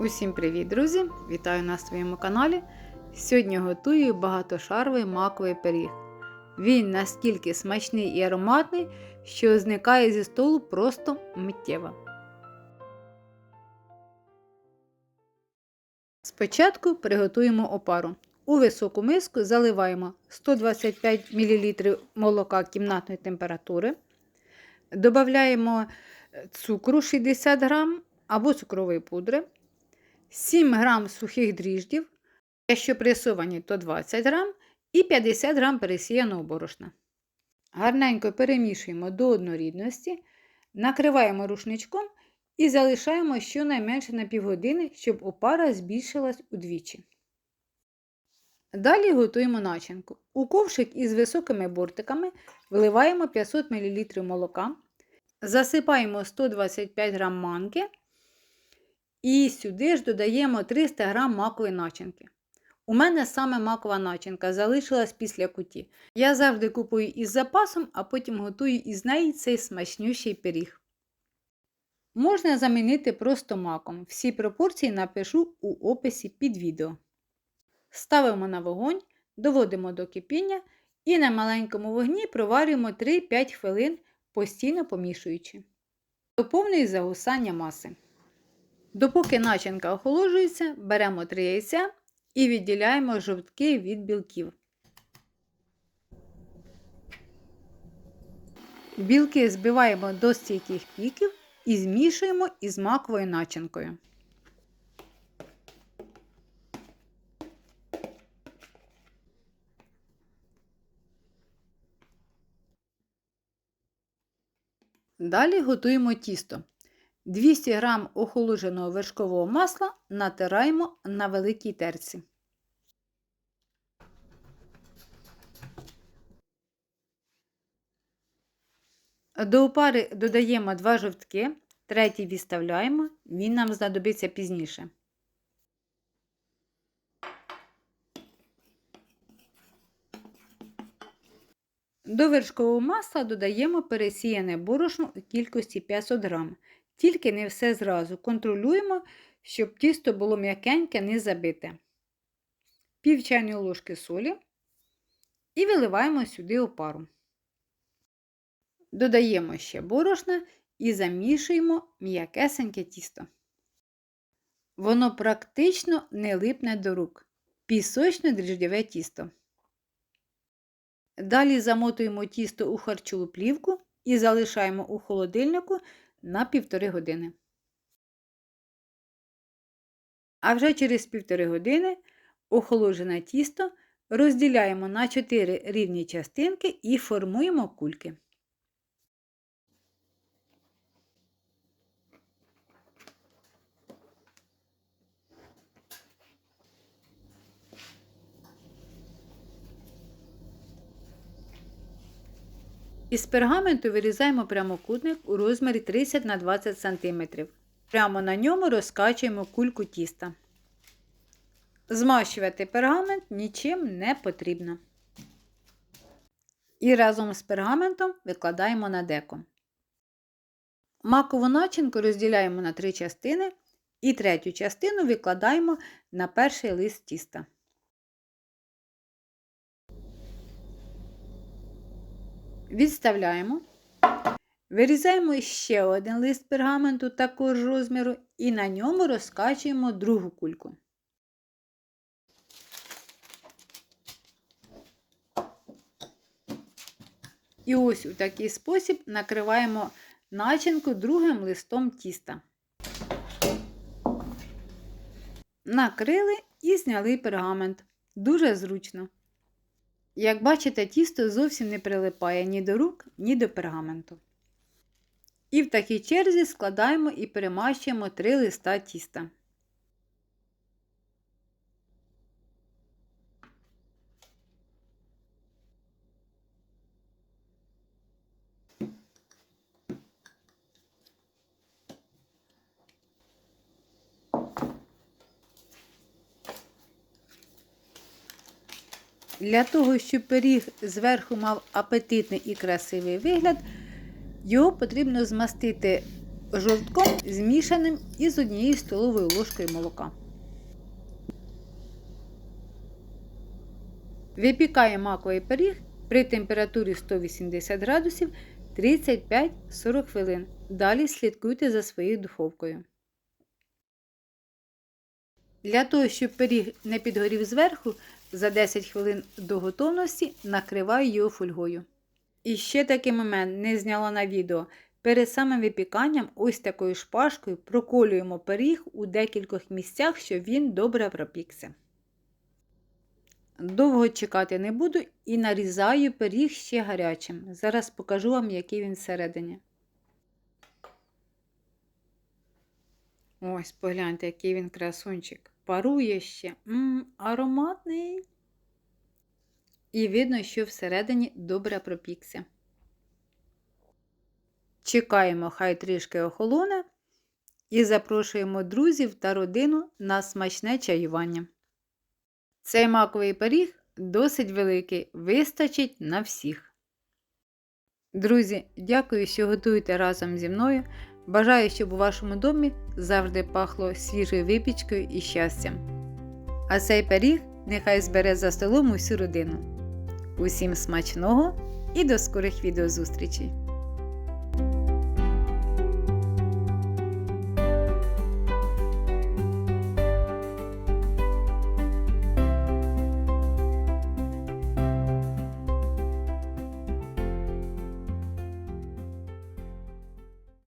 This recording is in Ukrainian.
Усім привіт, друзі! Вітаю на своєму каналі. Сьогодні готую багатошаровий маковий пиріг. Він настільки смачний і ароматний, що зникає зі столу просто миттєво. Спочатку приготуємо опару. У високу миску заливаємо 125 мл молока кімнатної температури. Додаємо цукру 60 г або цукрової пудри. 7 грам сухих дріждів, якщо пресовані, то 20 грам, і 50 грам пересіяного борошна. Гарненько перемішуємо до однорідності, накриваємо рушничком і залишаємо щонайменше на півгодини, щоб опара збільшилась удвічі. Далі готуємо начинку. У ковшик із високими бортиками вливаємо 500 мл молока, засипаємо 125 г манки. І сюди ж додаємо 300 г макової начинки. У мене саме макова начинка залишилась після куті. Я завжди купую із запасом, а потім готую із неї цей смачнющий пиріг. Можна замінити просто маком. Всі пропорції напишу у описі під відео. Ставимо на вогонь, доводимо до кипіння і на маленькому вогні проварюємо 3-5 хвилин, постійно помішуючи. До повної загусання маси. Допоки начинка охолоджується, беремо 3 яйця і відділяємо жовтки від білків. Білки збиваємо до стійких піків і змішуємо із маковою начинкою. Далі готуємо тісто. 200 г охолодженого вершкового масла натираємо на великій терці. До опари додаємо 2 жовтки, третій відставляємо, він нам знадобиться пізніше. До вершкового масла додаємо пересіяне борошно у кількості 500 г. Тільки не все зразу. Контролюємо, щоб тісто було м'якеньке, не забите. Пів чайної ложки солі і виливаємо сюди опару. Додаємо ще борошна і замішуємо м'якесеньке тісто. Воно практично не липне до рук. Пісочно дріждєве тісто. Далі замотуємо тісто у харчову плівку і залишаємо у холодильнику на півтори години. А вже через півтори години охолоджене тісто розділяємо на 4 рівні частинки і формуємо кульки. Із пергаменту вирізаємо прямокутник у розмірі 30 на 20 см. Прямо на ньому розкачуємо кульку тіста. Змащувати пергамент нічим не потрібно. І разом з пергаментом викладаємо на деко. Макову начинку розділяємо на три частини і третю частину викладаємо на перший лист тіста. Відставляємо. Вирізаємо ще один лист пергаменту такого ж розміру і на ньому розкачуємо другу кульку. І ось у такий спосіб накриваємо начинку другим листом тіста. Накрили і зняли пергамент. Дуже зручно. Як бачите, тісто зовсім не прилипає ні до рук, ні до пергаменту. І в такій черзі складаємо і перемащуємо три листа тіста. Для того, щоб пиріг зверху мав апетитний і красивий вигляд, його потрібно змастити жовтком змішаним із однією столовою ложкою молока. Випікаємо маковий пиріг при температурі 180 градусів 35-40 хвилин. Далі слідкуйте за своєю духовкою. Для того, щоб пиріг не підгорів зверху, за 10 хвилин до готовності накриваю його фольгою. І ще такий момент не зняла на відео. Перед самим випіканням ось такою шпажкою проколюємо пиріг у декількох місцях, щоб він добре пропікся. Довго чекати не буду і нарізаю пиріг ще гарячим. Зараз покажу вам, який він всередині. Ось, погляньте, який він красунчик. Парує ще. М, ароматний. І видно, що всередині добре пропікся. Чекаємо, хай трішки охолоне. І запрошуємо друзів та родину на смачне чаювання. Цей маковий пиріг досить великий, вистачить на всіх. Друзі, дякую, що готуєте разом зі мною. Бажаю, щоб у вашому домі завжди пахло свіжою випічкою і щастям. А цей пиріг нехай збере за столом усю родину. Усім смачного і до скорих відеозустрічей!